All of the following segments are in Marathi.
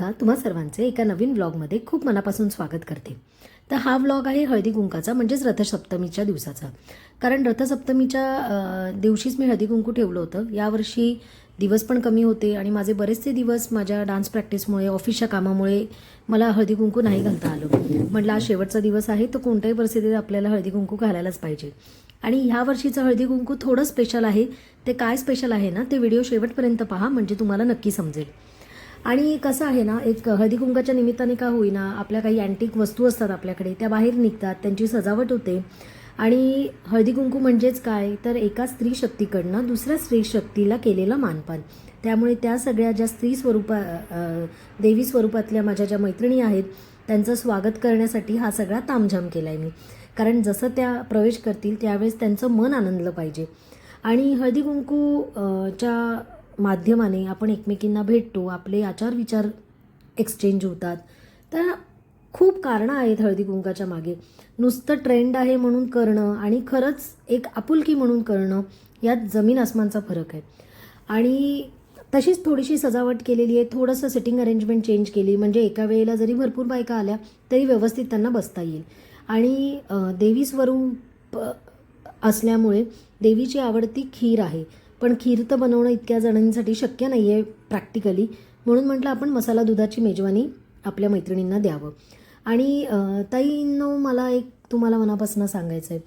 मेघा तुम्हा सर्वांचे एका नवीन व्लॉगमध्ये खूप मनापासून स्वागत करते. तर हा व्लॉग आहे हळदी कुंकाचा म्हणजेच रथसप्तमीच्या दिवसाचा. कारण रथसप्तमीच्या दिवशीच मी हळदी कुंकू ठेवलं होतं. यावर्षी दिवस पण कमी होते आणि माझे बरेचसे दिवस माझ्या डान्स प्रॅक्टिसमुळे ऑफिसच्या कामामुळे मला हळदी कुंकू नाही घालता आलं. म्हटलं आज शेवटचा दिवस आहे तर कोणत्याही परिस्थितीत आपल्याला हळदी कुंकू घालायलाच पाहिजे. आणि ह्या वर्षीचं हळदी कुंकू थोडं स्पेशल आहे. ते काय स्पेशल आहे ना ते व्हिडिओ शेवटपर्यंत पहा म्हणजे तुम्हाला नक्की समजेल. आणि कसं आहे ना एक हळदी कुंकाच्या निमित्ताने का होईना आपल्या काही अँटिक वस्तू असतात आपल्याकडे त्या बाहेर निघतात त्यांची सजावट होते. आणि हळदी कुंकू म्हणजेच काय? तर एका स्त्री शक्तीकडनं दुसऱ्या स्त्री शक्तीला केलेलं मानपान. त्यामुळे त्या सगळ्या ज्या स्त्री स्वरूपा देवी स्वरूपातल्या माझ्या ज्या मैत्रिणी आहेत त्यांचं स्वागत करण्यासाठी हा सगळा तामझाम केला आहे मी. कारण जसं त्या प्रवेश करतील त्यावेळेस त्यांचं मन आनंदलं पाहिजे. आणि हळदी कुंकू च्या माध्यमाने आपण एकमेकींना भेटतो आपले आचार विचार एक्सचेंज होतात. तर खूप कारणं आहेत हळदी कुंकाच्या मागे. नुसतं ट्रेंड आहे म्हणून करणं आणि खरंच एक आपुलकी म्हणून करणं यात जमीन आसमानचा फरक आहे. आणि तशीच थोडीशी सजावट केलेली आहे थोडंसं सिटिंग अरेंजमेंट चेंज केली म्हणजे एका वेळेला जरी भरपूर बायका आल्या तरी व्यवस्थित त्यांना बसता येईल. आणि देवी स्वरूप असल्यामुळे देवीची आवडती खीर आहे. पण खीर तर बनवणं इतक्या जणांसाठी शक्य नाही आहे प्रॅक्टिकली म्हणून म्हटलं आपण मसाला दुधाची मेजवानी आपल्या मैत्रिणींना द्यावं. आणि अ, ताईंनो मला एक तुम्हाला मनापासून सांगायचं आहे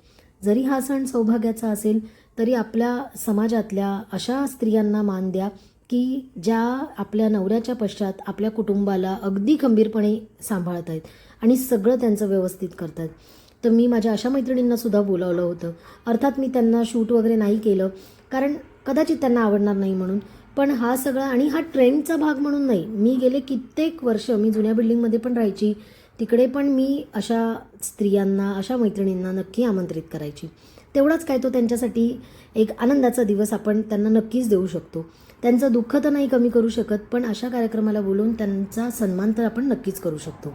जरी हा सण सौभाग्याचा असेल तरी आपल्या समाजातल्या अशा स्त्रियांना मान द्या की ज्या आपल्या नवऱ्याच्या पश्चात आपल्या कुटुंबाला अगदी खंबीरपणे सांभाळत आहेत आणि सगळं त्यांचं व्यवस्थित करतात तर मी माझ्या अशा मैत्रिणींनासुद्धा बोलावलं होतं. अर्थात मी त्यांना शूट वगैरे नाही केलं. कारण कदाचित त्यांना आवडणार नाही म्हणून. पण हा सगळा आणि हा ट्रेंडचा भाग म्हणून नाही. मी गेले कित्येक वर्ष मी जुन्या बिल्डिंगमध्ये पण राहायची. तिकडे पण मी अशा स्त्रियांना अशा मैत्रिणींना नक्की आमंत्रित करायची. तेवढाच काय तो त्यांच्यासाठी एक आनंदाचा दिवस आपण त्यांना नक्कीच देऊ शकतो. त्यांचं दुःख तर नाही कमी करू शकत पण अशा कार्यक्रमाला बोलून त्यांचा सन्मान तर आपण नक्कीच करू शकतो.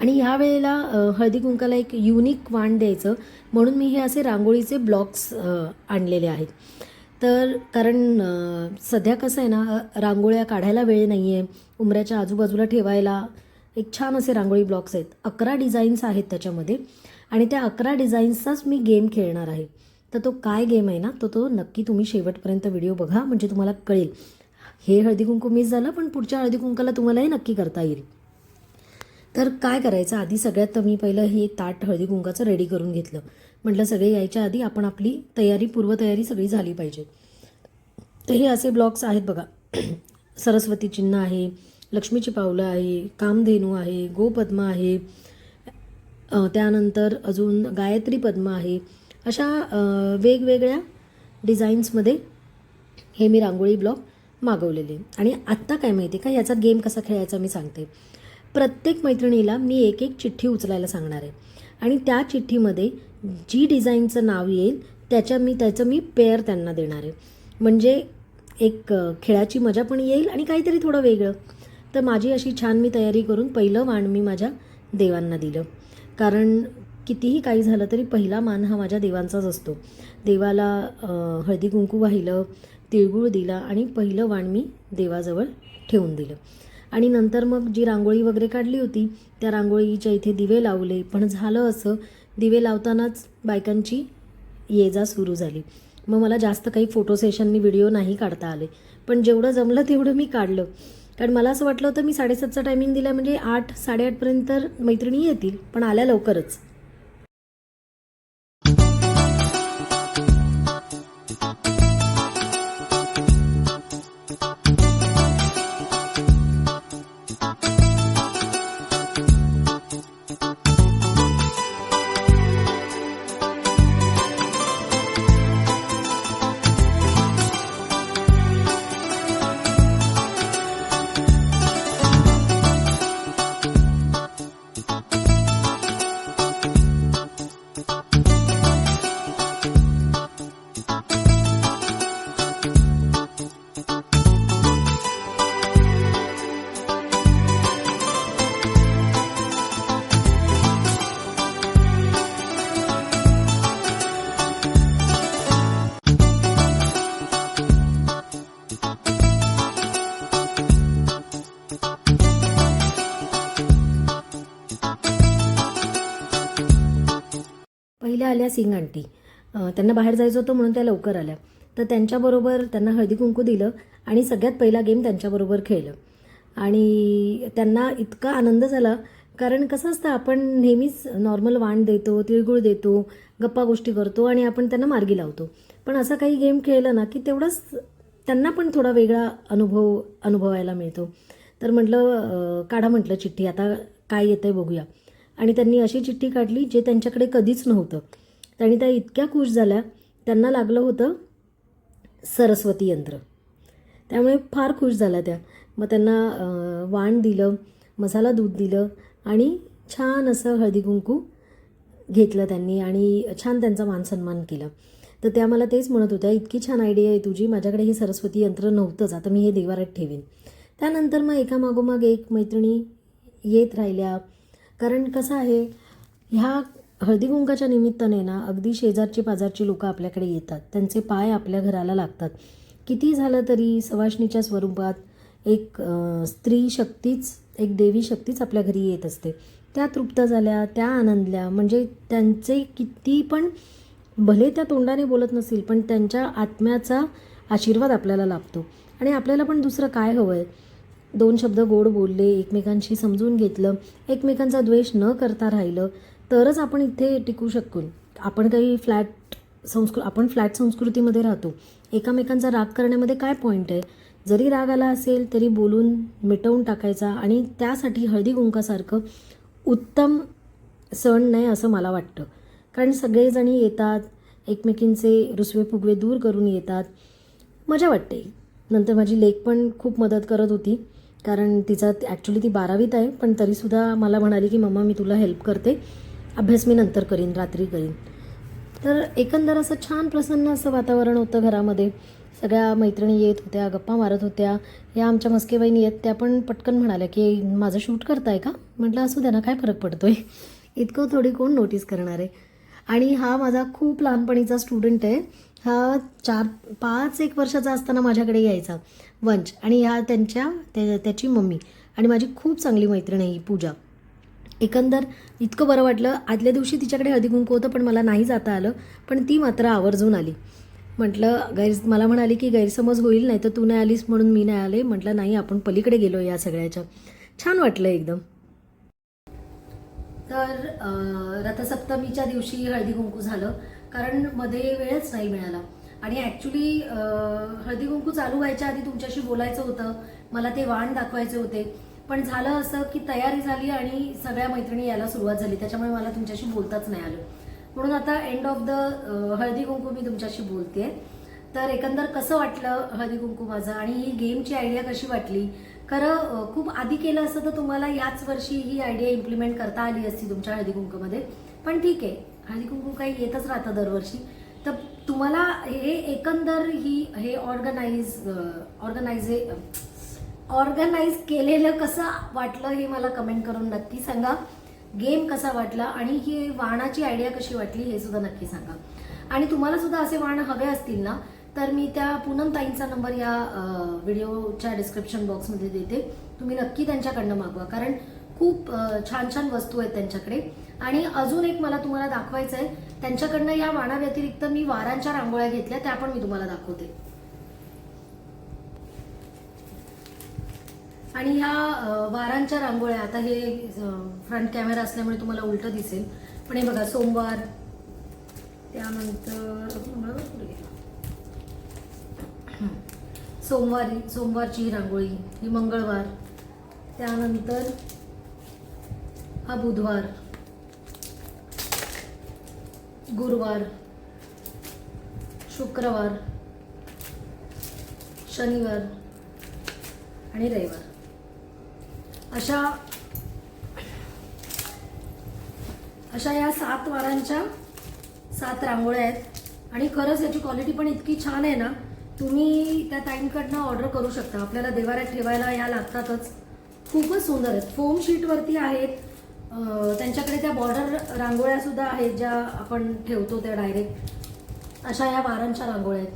आणि ह्या वेळेला हळदी कुंकाला एक युनिक वाण द्यायचं. म्हणून मी हे असे रांगोळीचे ब्लॉक्स आणलेले आहेत. तर कारण सध्या कसं आहे ना रांगोळ्या काढायला वेळ नाही आहे उमऱ्याच्या आजूबाजूला ठेवायला एक छान असे रांगोळी ब्लॉक्स आहेत. अकरा डिझाईन्स आहेत त्याच्यामध्ये आणि त्या अकरा डिझाईन्सचाच मी गेम खेळणार आहे. तर तो काय गेम आहे ना तो तो नक्की तुम्ही शेवटपर्यंत व्हिडिओ बघा म्हणजे तुम्हाला कळेल. हे हळदी कुंकू मिस झालं पण पुढच्या हळदी कुंकाला तुम्हालाही नक्की करता येईल. तर काय करायचं? आधी सगळ्यात मी पहिलं हे ताट हळदी कुंकाचं रेडी करून घेतलं. म्हटलं सगळे यायच्या आधी आपण आपली तयारी पूर्वतयारी सगळी झाली पाहिजे. तर हे असे ब्लॉग्स आहेत बघा. सरस्वती चिन्ह आहे लक्ष्मीची पावलं आहे कामधेनू आहे गोपद्म आहे त्यानंतर अजून गायत्री पद्म आहे. अशा वेगवेगळ्या डिझाईन्समध्ये हे मी रांगोळी ब्लॉग मागवलेले. आणि आत्ता काय माहिती का? याचा गेम कसा खेळायचा मी सांगते. प्रत्येक मैत्रिणीला मी एक एक चिठ्ठी उचलायला सांगणार आहे. आणि त्या चिठ्ठीमध्ये जी डिझाईनचं नाव येईल त्याच्या मी त्याचं मी पेअर त्यांना देणार आहे. म्हणजे एक खेळाची मजा पण येईल आणि काहीतरी थोडं वेगळं. तर माझी अशी छान मी तयारी करून पहिलं वाण मी माझ्या देवांना दिलं. कारण कितीही काही झालं तरी पहिला मान हा माझ्या देवांचाच असतो. देवाला हळदी कुंकू वाहिलं तिळगुळ दिला आणि पहिलं वाण मी देवाजवळ ठेवून दिलं. आणि नंतर मग जी रांगोळी वगैरे काढली होती त्या रांगोळीच्या इथे दिवे लावले. पण झालं असं दिवे लावतानाच बायकांची ये जा सुरू झाली. मग मला जास्त काही फोटो सेशननी व्हिडिओ नाही काढता आले. पण जेवढं जमलं तेवढं मी काढलं. कारण मला असं वाटलं होतं मी साडेसातचा टायमिंग दिला म्हणजे आठ साडेआठपर्यंत मैत्रिणी येतील पण आल्या लवकरच. आल्या सिंग आंटी. त्यांना बाहेर जायचं होतं म्हणून त्या लवकर आल्या. तर त्यांच्याबरोबर त्यांना हळदी कुंकू दिलं आणि सगळ्यात पहिला गेम त्यांच्याबरोबर खेळलं. आणि त्यांना इतका आनंद झाला कारण कसं असतं आपण नेहमीच नॉर्मल वाण देतो तिळगुळ देतो गप्पा गोष्टी करतो आणि आपण त्यांना मार्गी लावतो. पण असा काही गेम खेळलं ना की तेवढंच त्यांना पण थोडा वेगळा अनुभव अनुभवायला मिळतो. तर म्हटलं काढा म्हटलं चिठ्ठी आता काय येतं आहे बघूया. आणि त्यांनी अशी चिठ्ठी काढली जे त्यांच्याकडे कधीच नव्हतं. आणि त्या इतक्या खुश झाल्या त्यांना लागलं होतं सरस्वती यंत्र. त्यामुळे फार खुश झाल्या त्या. मग त्यांना वाण दिलं मसाला दूध दिलं आणि छान असं हळदी कुंकू घेतलं त्यांनी आणि छान त्यांचा मान सन्मान केला. तर त्या मला तेच म्हणत होत्या इतकी छान आयडिया आहे तुझी माझ्याकडे हे सरस्वती यंत्र नव्हतंच आता मी हे देवारात ठेवीन. त्यानंतर मग एकामागोमाग एक मैत्रिणी येत राहिल्या. कारण कसं आहे ह्या हळदीकुंकाच्या निमित्ताने ना अगदी शेजारची पाजारची लोकं आपल्याकडे येतात. त्यांचे पाय आपल्या घराला लागतात. किती झालं तरी सवाष्णीच्या स्वरूपात एक स्त्री शक्तीच एक देवी शक्तीच आपल्या घरी येत असते. त्या तृप्त झाल्या त्या आनंदल्या. म्हणजे त्यांचे किती पण भले त्या तोंडाने बोलत नसतील पण त्यांच्या आत्म्याचा आशीर्वाद आपल्याला लाभतो. आणि आपल्याला पण दुसरं काय हवं आहे दोन शब्द गोड बोलले एकमेकांशी समजून घेतलं एकमेकांचा द्वेष न करता राहिलं तरच आपण इथे टिकू शकू आपण काही फ्लॅट संस्कृ आपण फ्लॅट संस्कृतीमध्ये राहतो. एकामेकांचा राग करण्यामध्ये काय पॉईंट आहे? जरी राग आला असेल तरी बोलून मिटवून टाकायचा आणि त्यासाठी हळदी कुंकासारखं उत्तम सण नाही असं मला वाटतं. कारण सगळेजणी येतात एकमेकींचे रुसवे फुगवे दूर करून येतात. मजा वाटते. नंतर माझी लेक पण खूप मदत करत होती. कारण तिचा ॲक्च्युली ती बारावीत आहे पण तरीसुद्धा मला म्हणाली की मम्मा मी तुला हेल्प करते. अभ्यास मी नंतर करीन रात्री करीन. तर एकंदर असं छान प्रसन्न असं वातावरण होतं घरामध्ये. सगळ्या मैत्रिणी येत होत्या गप्पा मारत होत्या. या आमच्या मस्केबाईनी येत त्या पण पटकन म्हणाल्या की माझं शूट करताय का? म्हटलं असू द्या ना काय फरक पडतो आहे इतकं थोडी कोण नोटीस करणार आहे? आणि हा माझा खूप लहानपणीचा स्टुडंट आहे. हा चार पाच एक वर्षाचा असताना माझ्याकडे यायचा वंच आणि ह्या त्यांच्या त्या- त्याची मम्मी. आणि माझी खूप चांगली मैत्रीण आहे ही पूजा. एकंदर इतकं बरं वाटलं. आदल्या दिवशी तिच्याकडे हळदी कुंकू होतं पण मला नाही जाता आलं. पण ती मात्र आवर्जून आली. म्हटलं गैर मला म्हणाली की गैरसमज होईल नाही तर तू नाही आलीस म्हणून मी नाही आले. म्हटलं नाही आपण पलीकडे गेलो या सगळ्याच्या. छान वाटलं एकदम. तर रथसप्तमीच्या दिवशी हळदी कुंकू झालं कारण मध्ये वेळच नाही मिळाला. आणि ॲक्च्युली हळदी कुंकू चालू व्हायच्या आधी तुमच्याशी बोलायचं होतं. मला ते वाण दाखवायचे होते. पण झालं असं की तयारी झाली आणि सगळ्या मैत्रिणी यायला सुरुवात झाली. त्याच्यामुळे मला तुमच्याशी बोलताच नाही आलं. म्हणून आता end of the Haldi Kunku मी तुमच्याशी बोलते. तर एकंदर कसं वाटलं हळदी कुंकू माझं आणि ही गेमची आयडिया कशी वाटली? खरं खूप आधी केलं असतं तर तुम्हाला याच वर्षी ही आयडिया इम्प्लिमेंट करता आली असती तुमच्या हळदी कुंकूमध्ये. पण ठीक आहे हळदी कुंकू काही येतच राहतं दरवर्षी. तर तुम्हाला हे एकंदर ही हे ऑर्गनाईज ऑर्गनायझे ऑर्गनाईज केलेलं कसं वाटलं हे मला कमेंट करून नक्की सांगा. गेम कसा वाटला आणि ही वाणाची आयडिया कशी वाटली हे सुद्धा नक्की सांगा. आणि तुम्हाला सुद्धा असे वाण हवे असतील ना तर मी त्या पूनम ताईंचा नंबर या व्हिडिओच्या डिस्क्रिप्शन बॉक्समध्ये देते. तुम्ही नक्की त्यांच्याकडनं मागवा कारण खूप छान छान वस्तू आहेत त्यांच्याकडे. आणि अजून एक मला तुम्हाला दाखवायचं आहे त्यांच्याकडनं या वाणाव्यतिरिक्त मी वारांच्या रांगोळ्या घेतल्या त्या पण मी तुम्हाला दाखवते. आणि ह्या वारांच्या रांगोळ्या आता हे फ्रंट कॅमेरा असल्यामुळे तुम्हाला उलट दिसेल. पण हे बघा सोमवार त्यानंतर सोमवारी सोमवारची ही रांगोळी ही मंगळवार. त्यानंतर हा बुधवार. गुरुवार. शुक्रवार. शनिवार. आणि रविवार. अशा अशा या सात वारांच्या सात रांगोळ्या आहेत. आणि खरंच याची क्वालिटी पण इतकी छान आहे ना तुम्ही त्या ताईंकडनं ऑर्डर करू शकता. आपल्याला देवाऱ्यात ठेवायला या लागतातच. खूपच सुंदर आहेत. फोम शीटवरती आहेत. त्यांच्याकडे त्या बॉर्डर रांगोळ्या सुद्धा आहेत ज्या आपण ठेवतो त्या डायरेक्ट अशा या वारांच्या रांगोळ्या आहेत.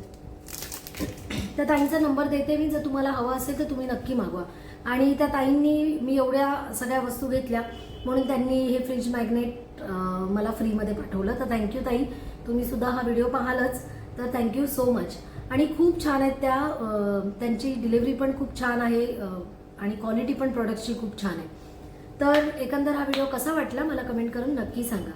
त्या ताईंचा नंबर देते मी. जर तुम्हाला हवा असेल तर तुम्ही नक्की मागवा. आणि त्या ताईंनी मी एवढ्या सगळ्या वस्तू घेतल्या. म्हणून त्यांनी हे फ्रीज मॅग्नेट मला फ्रीमध्ये पाठवलं. तर थँक्यू ताई. तुम्ही सुद्धा हा व्हिडिओ पाहालच. तर थँक्यू सो मच आणि खूप छान आहेत त्या त्यांची डिलिव्हरी पण खूप छान आहे आणि क्वालिटी पण प्रोडक्टची खूप छान आहे. तर एकंदर हा व्हिडिओ कसा वाटला मला कमेंट करून नक्की सांगा.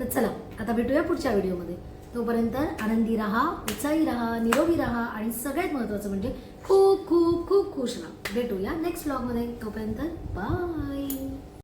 तर चला आता भेटूया पुढच्या व्हिडिओमध्ये तोपर्यंत आनंदी राहा उत्साही राहा निरोगी राहा आणि सगळ्यात महत्त्वाचं म्हणजे खूप खूप खूप खुश राहा. भेटूया नेक्स्ट ब्लॉगमध्ये तोपर्यंत बाय